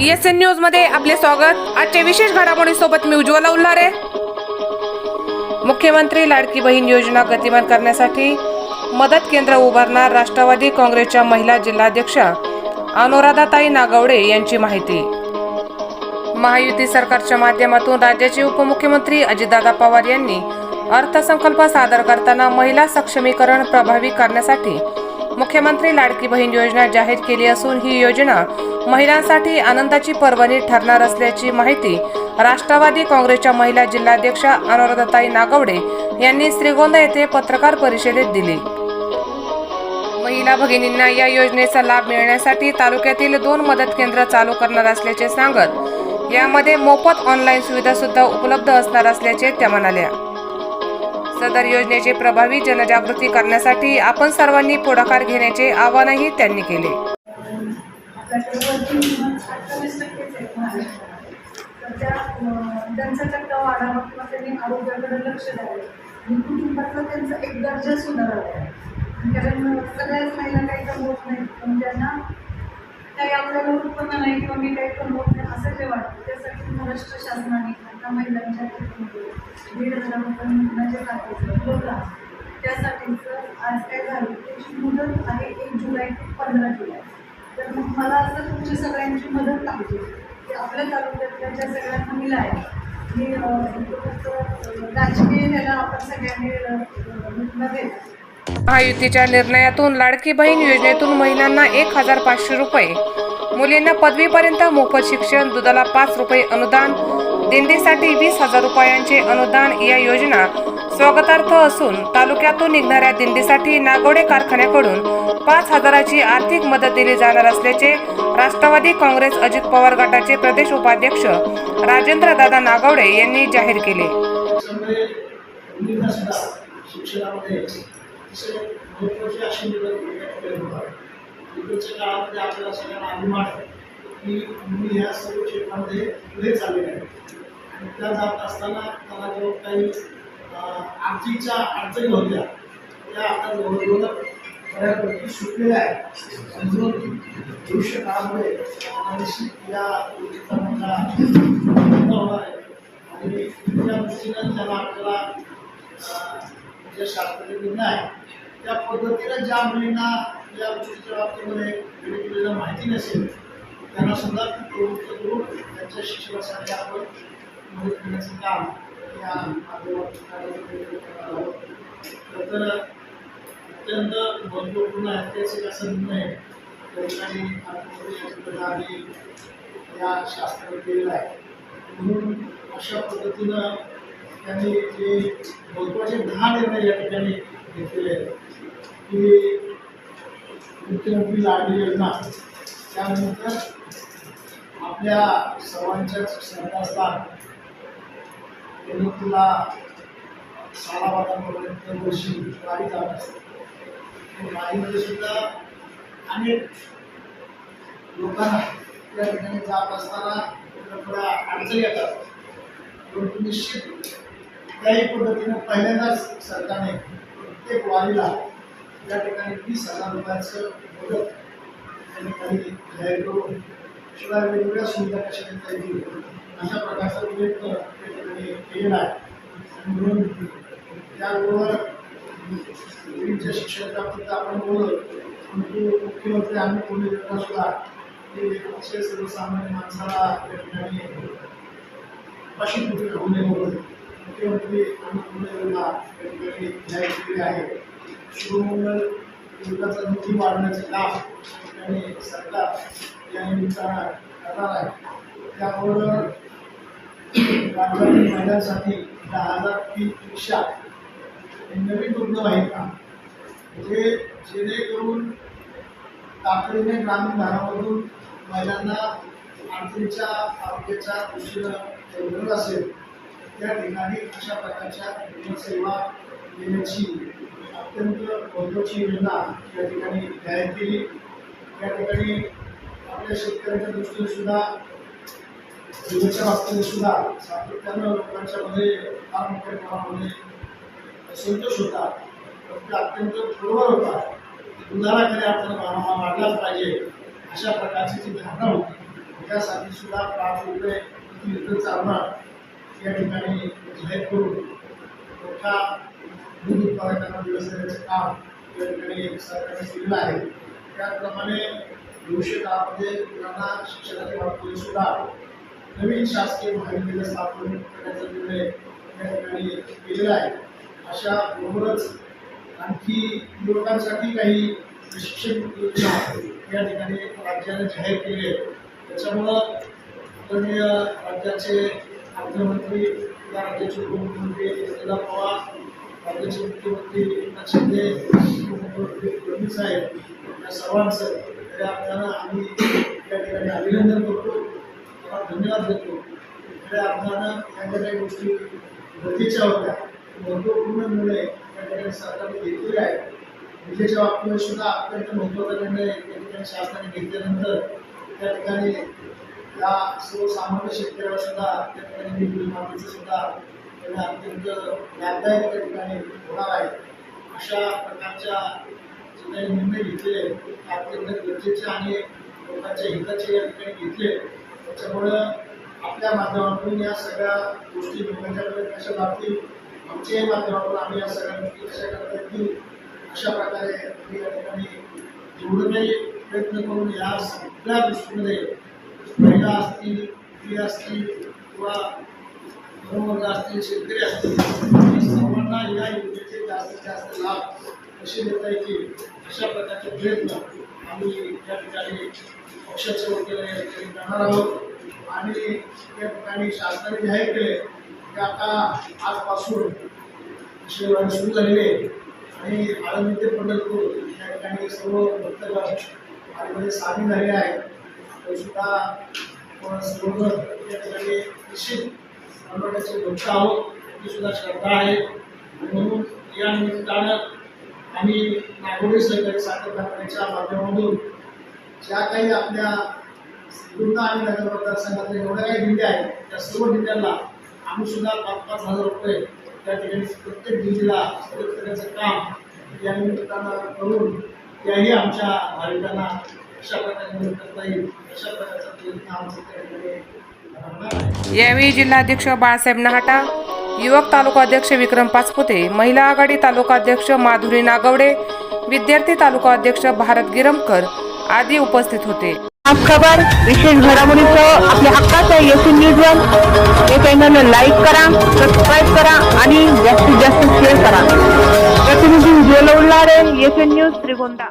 S N न्यूजमध्ये आपले स्वागत. आजच्या विशेष घडामोडी सोबत मी उज्ज्वला उल्हारे. मुख्यमंत्री लाडकी बहीण योजना गतिमान करण्यासाठी मदत केंद्र उभारणार राष्ट्रवादी काँग्रेसच्या महिला जिल्हाध्यक्षा अनुराधाताई नागवडे यांची माहिती. महायुती सरकारच्या माध्यमातून राज्याचे उपमुख्यमंत्री अजितदादा पवार यांनी अर्थसंकल्प सादर करताना महिला सक्षमीकरण प्रभावी करण्यासाठी मुख्यमंत्री लाडकी बहीण योजना जाहीर केली असून ही योजना महिलांसाठी आनंदाची पर्वणी ठरणार असल्याची माहिती राष्ट्रवादी काँग्रेसच्या महिला जिल्हाध्यक्षा अनुराधाताई नागवडे यांनी श्रीगोंदा येथे पत्रकार परिषदेत दिली. महिला भगिनींना या योजनेचा लाभ मिळण्यासाठी तालुक्यातील दोन मदत केंद्र चालू करणार असल्याचे सांगत यामध्ये मोफत ऑनलाईन सुविधा सुद्धा उपलब्ध असणार असल्याचे त्या म्हणाल्या. सदर योजनेची प्रभावी जनजागृती करण्यासाठी आपण सर्वांनी पुढाकार घेण्याचे आवाहनही त्यांनी केले. त्याच्यावरती अठ्ठावीस टक्केच आहेत महाराष्ट्रात तर त्या त्यांचा टक्का वाढावा किंवा त्यांनी आरोग्याकडे लक्ष द्यावे. आणि कुटुंबातला त्यांचा एक दर्जा सुधारावा. आणि कारण सगळ्याच महिला काही कमवत नाहीत पण त्यांना काही आपल्याला उत्पन्न नाही किंवा मी काही कमवत नाही असं जे वाटतं त्यासाठी महाराष्ट्र शासनाने आता महिलांच्या खात्यामध्ये दीड हजार रुपये महिन्याचे टाकायचं प्रोग्राम त्यासाठीचं आज काय झालं त्याची मुदत आहे एक जुलै ते पंधरा जुलै. तर मग मला असं तुमची सगळ्यांची मदत पाहिजे. की आपल्या तालुक्यातल्या ज्या सगळ्या महिला आहेत मी राजकीय ह्याला आपण सगळ्यांनी महायुतीच्या निर्णयातून लाडकी बहीण योजनेतून महिलांना एक हजार पाचशे रुपये. मुलींना पदवीपर्यंत मोफत शिक्षण दुधाला पाच रुपये अनुदान दिंडीसाठी वीस हजार रुपयांचे अनुदान या योजना स्वागतार्थ असून तालुक्यातून निघणाऱ्या दिंडीसाठी नागोडे कारखान्याकडून पाच हजाराची आर्थिक मदत दिली जाणार असल्याचे राष्ट्रवादी काँग्रेस अजित पवार गटाचे प्रदेश उपाध्यक्ष राजेंद्र दादा नागवडे यांनी जाहीर केले. शिक्षणामध्ये की मी ह्या सर्व क्षेत्रामध्ये पुढे चाललेले आहे. आणि त्या जात असताना त्याला जो काही आर्थिकच्या अडचणी होत्या त्या आता जवळजवळ बऱ्यापैकी सुटलेल्या आहेत. अजून म्हणून भविष्य काळामध्ये निश्चित या गोष्टीचा मोठा होणार आहे. आणि त्या दृष्टीनं त्याला आपल्याला ज्या जे शास्त्रीय निर्णय आहे त्या पद्धतीनं ज्या मुलींना या गोष्टीच्या बाबतीमध्ये माहिती नसेल त्यांना सुद्धा प्रवृत्त करून त्यांच्या शिक्षणासाठी आपण म्हणजे मदत करण्याचं काम या माध्यमातून तर अत्यंत महत्त्वपूर्ण ऐतिहासिक असा निर्णय त्या ठिकाणी या शास्त्राने केलेला आहे. म्हणून अशा पद्धतीनं त्यांनी जे महत्त्वाचे दहा निर्णय या ठिकाणी घेतलेले आहेत की मुख्यमंत्री लाडली योजना त्यानंतर आपल्या सर्वांच्याच श्रद्धास्थान तिला सालाबादापर्यंत वर्षी गाडी जात असते. गाडीमध्ये सुद्धा अनेक लोकांना त्या ठिकाणी जात असताना थोड्या अडचणी येतात. परंतु निश्चित त्याही पद्धतीनं पहिल्यांदाच सरकारने प्रत्येक वारीला त्या ठिकाणी वीस हजार रुपयाचं मदत त्या ठिकाणी जाहीर करून शिवाय वेगवेगळ्या सुविधा कशा देता येतील? अशा प्रकारचा उल्लेख केलेला आहे. म्हणून त्याबरोबर मुलींच्या शिक्षणाबाबतीत आपण बोललो परंतु मुख्यमंत्री आम्ही पुणे जिल्हा सुद्धा ते अतिशय सर्वसामान्य माणसाला त्या ठिकाणी अशी कुठे होऊ नये म्हणून मुख्यमंत्री आम्ही पुणे जिल्हा त्या ठिकाणी जाहीर केले आहे. शिवमंगल युगाचा निधी वाढवण्याचे काम आणि सरकार या निमित्तानं करणार आहे. त्याबरोबर राज्यातील महिलांसाठी दहा हजार तीन रिक्षा नवीन रुग्णवाहिका म्हणजे जेणेकरून तातडीने ग्रामीण भागामधून महिलांना अडचणीच्या आरोग्याच्या दृष्टीनं गरज असेल त्या ठिकाणी अशा प्रकारच्या सेवा देण्याची अत्यंत महत्त्वाची योजना या ठिकाणी जाहीर केली. त्या ठिकाणी आपल्या शेतकऱ्यांच्या दृष्टीने सुद्धा विम्याच्या बाबतीने सुद्धा सातत्यानं लोकांच्या मध्ये फार मोठ्या प्रमाणामध्ये संतोष होता. अत्यंत बरोबर होता. दुधाला खऱ्या अर्थानं वाढलाच पाहिजे अशा प्रकारची जी धारणा होती त्यासाठी सुद्धा पाच रुपये लिटर चालणार या ठिकाणी जाहीर करून मोठ्या दूध उत्पादकांना दिवस काम या ठिकाणी सरकारने केलेलं आहे? त्याचप्रमाणे भविष्य काळामध्ये मुलांना शिक्षणाच्या बाबतीत सुद्धा नवीन शासकीय महाविद्यालय स्थापन करण्याचा निर्णय या ठिकाणी केलेला आहे. अशा बरोबरच आणखी युवकांसाठी काही प्रशिक्षण योजना या ठिकाणी राज्याने जाहीर केली. आहे त्याच्यामुळं आदरणीय राज्याचे अर्थमंत्री या राज्याचे उपमुख्यमंत्री पवार राज्याचे मुख्यमंत्री एकनाथ शिंदे उपमुख्यमंत्री फडणवीस साहेब या सर्वांचं अर्थानं आम्ही या ठिकाणी अभिनंदन करतो धन्यवाद देतो. खऱ्या अर्थानं या काही गोष्टी गरजेच्या होत्या महत्त्वपूर्ण निर्णय या ठिकाणी सरकारने घेतलेले आहेत विजेच्या बाबतीमध्ये सुद्धा अत्यंत महत्त्वाचा निर्णय या ठिकाणी शासनाने घेतल्यानंतर त्या ठिकाणी या सर्वसामान्य शेतकऱ्याला सुद्धा त्या ठिकाणी सुद्धा त्याने अत्यंत लाभदायक त्या ठिकाणी होणार आहे. अशा प्रकारच्या जे काही निर्णय घेतले अत्यंत गरजेचे आणि लोकांच्या हिताचे या ठिकाणी घेतले त्याच्यामुळं आपल्या माध्यमातून या सगळ्या गोष्टी लोकांच्याकडे कशा लागतील आमच्याही माध्यमातून आम्ही या सगळ्या गोष्टी कशा करता येतील अशा प्रकारे आम्ही या ठिकाणी जेवढं काही प्रयत्न करून या सगळ्या गोष्टीमध्ये महिला असतील स्त्री असतील किंवा तरुण असतील शेतकरी असतील सर्वांना या योजनेचे जास्तीत जास्त लाभ कसे देता येतील अशा प्रकारचे प्रयत्न आम्ही या ठिकाणी पक्षाच्या वतीने या करणार आहोत. आणि त्या ठिकाणी शासनाने जाहीर केले की आता आजपासून शिवराज सुरू झालेले आणि आळंदी ते पंढरपूर या ठिकाणी सर्व भक्तगण आतमध्ये सामील झालेले आहेत. ते सुद्धा आपण सर्वजण या ठिकाणी निश्चित ब्रह्मण्याचे भक्त आहोत ती सुद्धा श्रद्धा आहे. म्हणून या निमित्तानं आम्ही नागोडी सहकारी साखर कारखान्याच्या माध्यमातून ज्या काही आपल्या पूर्ण आणि नगर मतदारसंघातल्या एवढ्या काही दिंड्या आहेत त्या सर्व दिंड्यांना आम्ही सुद्धा पाच पाच हजार रुपये त्या ठिकाणी प्रत्येक दिंडीला मदत करण्याचं काम या निमित्तानं करून त्याही आमच्या भाविकांना अशा प्रकारे मदत करता येईल अशा प्रकारचा प्रयत्न आमचं त्या ठिकाणी यावेळी जिल्हाध्यक्ष बाळासाहेब नहाटा युवक तालुका अध्यक्ष विक्रम पाचपुते महिला आघाडी तालुका अध्यक्ष माधुरी नागवडे विद्यार्थी तालुका अध्यक्ष भारत गिरमकर आदी उपस्थित होते. आज खबर विशेष घडामोडीचं आपल्या हक्काचं एस न्यूज वन हे चॅनल लाईक करा सबस्क्राईब करा आणि जास्तीत जास्त शेअर करा. प्रतिनिधी उज्ज्वल उल्हारे एस न्यूज त्रिगोंदा